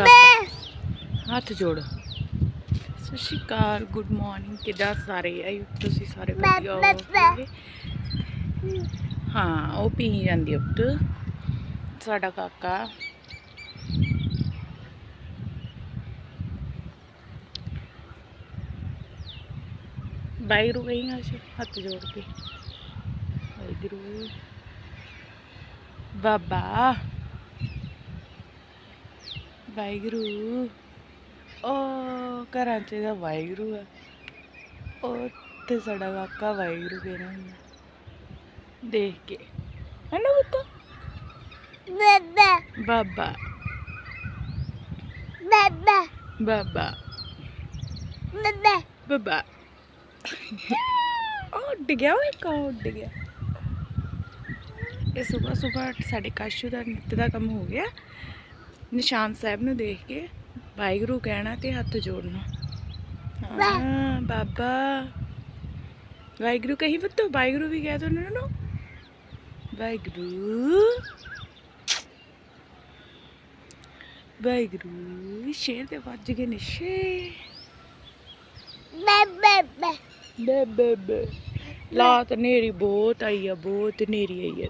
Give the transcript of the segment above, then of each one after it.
ਹੱਥ ਜੋੜ। ਸਤਿ ਸ਼੍ਰੀ ਅਕਾਲ ਗੁੱਡ ਮਾਰਨਿੰਗ। ਕਿੱਦਾਂ ਸਾਰੇ? ਆਈ ਤੁਸੀਂ ਸਾਰੇ ਵਧੀਆ ਹੋਵੋਗੇ। ਹਾਂ ਉਹ ਪੀ ਜਾਂਦੀ ਉੱਤ ਸਾਡਾ ਕਾਕਾ। ਵਾਹਿਗੁਰੂ ਕਹੀਂਗਾ ਸੀ ਹੱਥ ਜੋੜ ਕੇ। ਵਾਹਿਗੁਰੂ ਬਾਬਾ। ਵਾਹਿਗੁਰੂ। ਉਹ ਘਰਾਂ 'ਚ ਦਾ ਵਾਹਿਗੁਰੂ ਆ। ਉਹ ਤੇ ਸਾਡਾ ਕਾਕਾ ਵਾਹਿਗੁਰੂ ਕਹਿਣਾ ਹੁੰਦਾ। ਦੇਖ ਕੇ। ਹੈ ਨਾ ਪੁੱਤ? ਬਾਬਾ। ਬਾਬਾ। ਬਾਬਾ। ਉਹ ਉੱਡ ਗਿਆ ਓਏ ਕਾ ਉੱਡ ਗਿਆ। ਇਹ ਸਵੇਰ ਸਵੇਰ ਸਾਡੇ ਕਾਸ਼ੂ ਦਾ ਨਿੱਤ ਦਾ ਕੰਮ ਹੋ ਗਿਆ। ਨਿਸ਼ਾਨ ਸਾਹਿਬ ਨੂੰ ਦੇਖ ਕੇ ਵਾਹਿਗੁਰੂ ਕਹਿਣਾ ਤੇ ਹੱਥ ਜੋੜਨਾ ਹਾਂ ਬਾਬਾ ਵਾਹਿਗੁਰੂ ਕਹੀ ਪੁੱਤ ਵਾਹਿਗੁਰੂ ਵੀ ਕਹਿ ਦੋ ਉਹਨਾਂ ਨੂੰ ਵਾਹਿਗੁਰੂ ਵਾਹਿਗੁਰੂ ਸ਼ੇਰ ਦੇ ਵੱਜ ਗਏ ਨੇ ਸ਼ੇ ਬੇ ਬੇ ਬੇ ਲਾਤ ਨੇਰੀ ਬਹੁਤ ਆਈ ਆ ਬਹੁਤ ਨੇਰੀ ਆਈ ਆ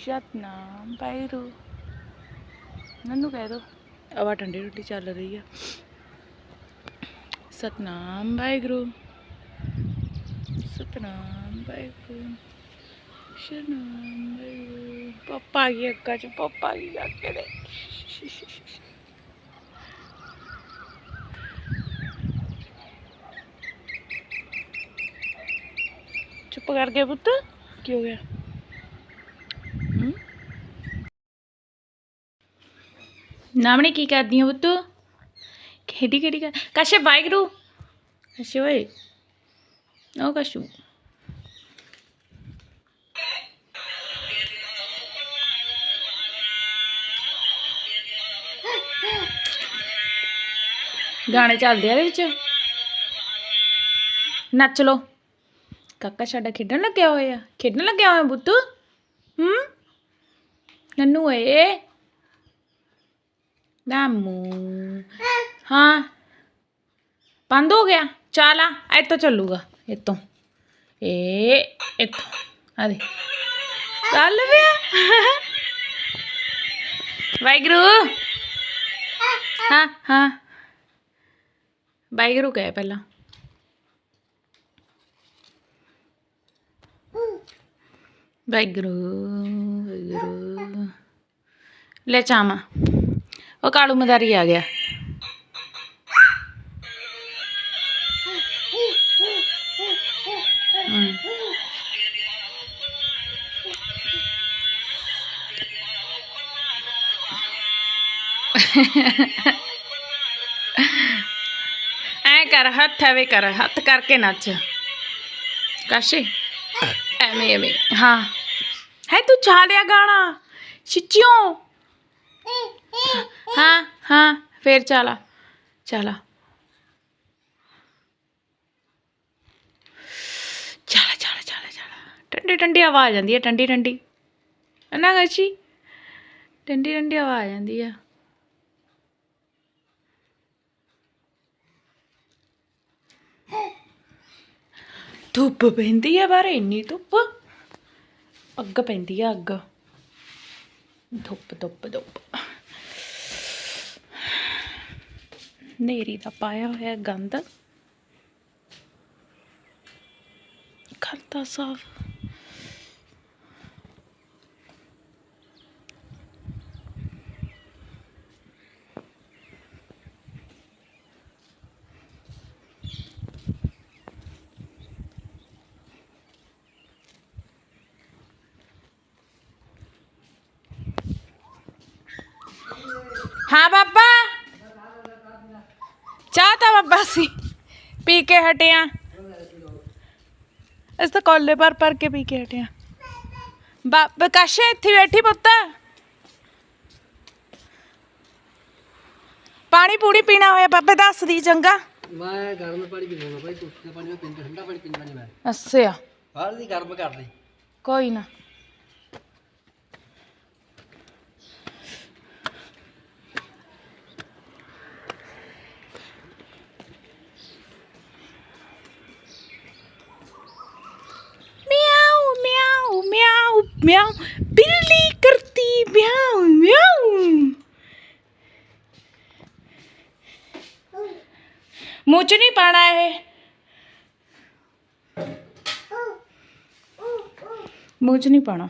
ਸਤਨਾਮ ਵਾਹਿਗੁਰੂ ਨੰਨੂ ਕਹਿ ਦੋ। ਆਵਾ ਠੰਡੀ ਰੋਟੀ ਚੱਲ ਰਹੀ ਆ। ਸਤਨਾਮ ਵਾਹਿਗੁਰੂ। ਸਤਨਾਮ ਵਾਹਿਗੁਰੂ। ਸ਼ਰਨਾਮ ਵਾਹਿਗੁਰੂ। ਪਪਾ ਕੀ ਅੱਗਾ ਚ ਪਪਾ ਕੀ ਅੱਗੇ ਦੇ ਚੁੱਪ ਕਰ ਗਿਆ ਪੁੱਤ। ਕੀ ਹੋ ਗਿਆ? ਨਾਮਣੇ ਕੀ ਕਰਦੀ ਆ ਪੁੱਤ ਖੇਡੀ ਖੇਡੀ ਕਰ ਕਾਸ਼ੇ ਵਾਹਿਗੁਰੂ ਕਾਸ਼ੇ ਓਏ ਉਹ ਕਾਸ਼ੂ ਗਾਣੇ ਚੱਲਦੇ ਆ ਇਹਦੇ ਵਿੱਚ ਨੱਚ ਲੋ ਕਾਕਾ ਸਾਡਾ ਖੇਡਣ ਲੱਗਿਆ ਹੋਇਆ ਖੇਡਣ ਲੱਗਿਆ ਹੋਇਆ ਬੁੱਤ ਹੂੰ ਨੰਨੂ ਏ दामू। हाँ। बंद हो गया। चाला। इतो चलूगा। इतों ए इतों अरे। चल पे वाहगुरु हाँ हाँ। वाहगुरु कह पहला। वाहगुरु वाहगुरु ले चामा। ਲੈ ਚਾਮਾ ਉਹ ਕਾਲੂ ਮਦਾਰੀ ਆ ਗਿਆ ਹਮ। ਐ ਕਰ ਹੱਥ ਐਵੇਂ ਕਰ ਹੱਥ ਕਰਕੇ ਨੱਚ ਕਾਸ਼ੇ ਐਵੇਂ ਐਵੇਂ ਹਾਂ ਹੈ ਤੂੰ ਚਾ ਲਿਆ ਗਾਣਾ ਸੱਚਿਓ ਹਾਂ ਹਾਂ, ਫੇਰ ਚਾਲਾ ਚਾਲਾ। ਚਾਲਾ ਚਾਲਾ ਚਾਲਾ ਚਾਲਾ। ਠੰਡੀ ਠੰਡੀ ਆਵਾਜ਼ ਆਉਂਦੀ ਹੈ, ਠੰਡੀ ਠੰਡੀ। ਨਾ ਗਾਚੀ ਠੰਡੀ ਠੰਡੀ ਆਵਾਜ਼ ਆਉਂਦੀ ਆ। ਧੁੱਪ ਪੈਂਦੀ ਆ ਬਾਹਰ, ਇੰਨੀ ਧੁੱਪ। ਅੱਗ ਪੈਂਦੀ ਆ ਅੱਗ। ਧੁੱਪ ਧੁੱਪ ਧੁੱਪ। ਨੇਰੀ ਦਾ ਪਾਇਆ ਹੋਇਆ ਗੰਦ। ਖਲਤਾ ਸਾਫ਼ ਹਾਂ ਬਾਬਾ ਤਾਂ ਬਾਬਾ ਸੀ ਪੀ ਕੇ ਹਟਿਆ। ਇਸ ਤਾਂ ਕੋਲੇ ਪਰ ਪਰ ਕੇ ਪੀ ਕੇ ਹਟਿਆ। ਬਾਬਾ ਕਾਸ਼ੇ ਇੱਥੇ ਬੈਠੀ ਪੁੱਤ। ਪਾਣੀ ਪੂਣੀ ਪੀਣਾ ਹੋਇਆ ਬਾਬੇ ਦੱਸਦੀ ਚੰਗਾ। ਮੈਂ ਗਰਮ ਪਾਣੀ ਪੀਂਦਾ ਭਾਈ ਦਾ ਪਾਣੀ ਮੈਂ ਪੀਂਦਾ ਠੰਡਾ ਪਾਣੀ ਪੀਂਦਾ ਨਹੀਂ ਮੈਂ ਅੱਛਾ। ਬਾਹਰ ਦੀ ਗਰਮ ਕਰ ਦੇ ਕੋਈ ਨਾ। ਮਿਆਉ ਮਿਆਉ ਬਿੱਲੀ ਕਰਤੀ ਮਿਆਉ ਮਿਆਉ ਮੂੰਹ ਚ ਨਹੀਂ ਪਾਣਾ ਇਹ ਮੂੰਹ ਚ ਨਹੀਂ ਪਾਣਾ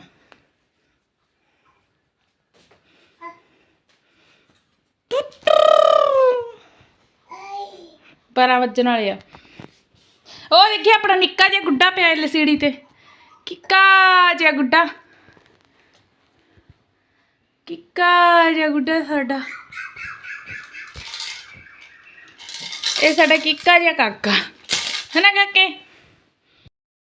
ਬਾਰਾਂ ਵੱਜਣ ਵਾਲੇ ਆ ਉਹ ਦੇਖਿਆ ਆਪਣਾ ਨਿੱਕਾ ਜਿਹਾ ਗੁੱਡਾ ਪਿਆ ਐਲਸੀਡੀ ਤੇ ਕਿੱਕਾ ਜਿਹਾ ਗੁੱਡਾ ਕਿੱਕਾ ਜਿਹਾ ਗੁੱਡਾ ਸਾਡਾ। ਇਹ ਸਾਡਾ ਕਿੱਕਾ ਜਿਹਾ ਕਾਕਾ। ਹੈ ਨਾ ਕਾਕੇ?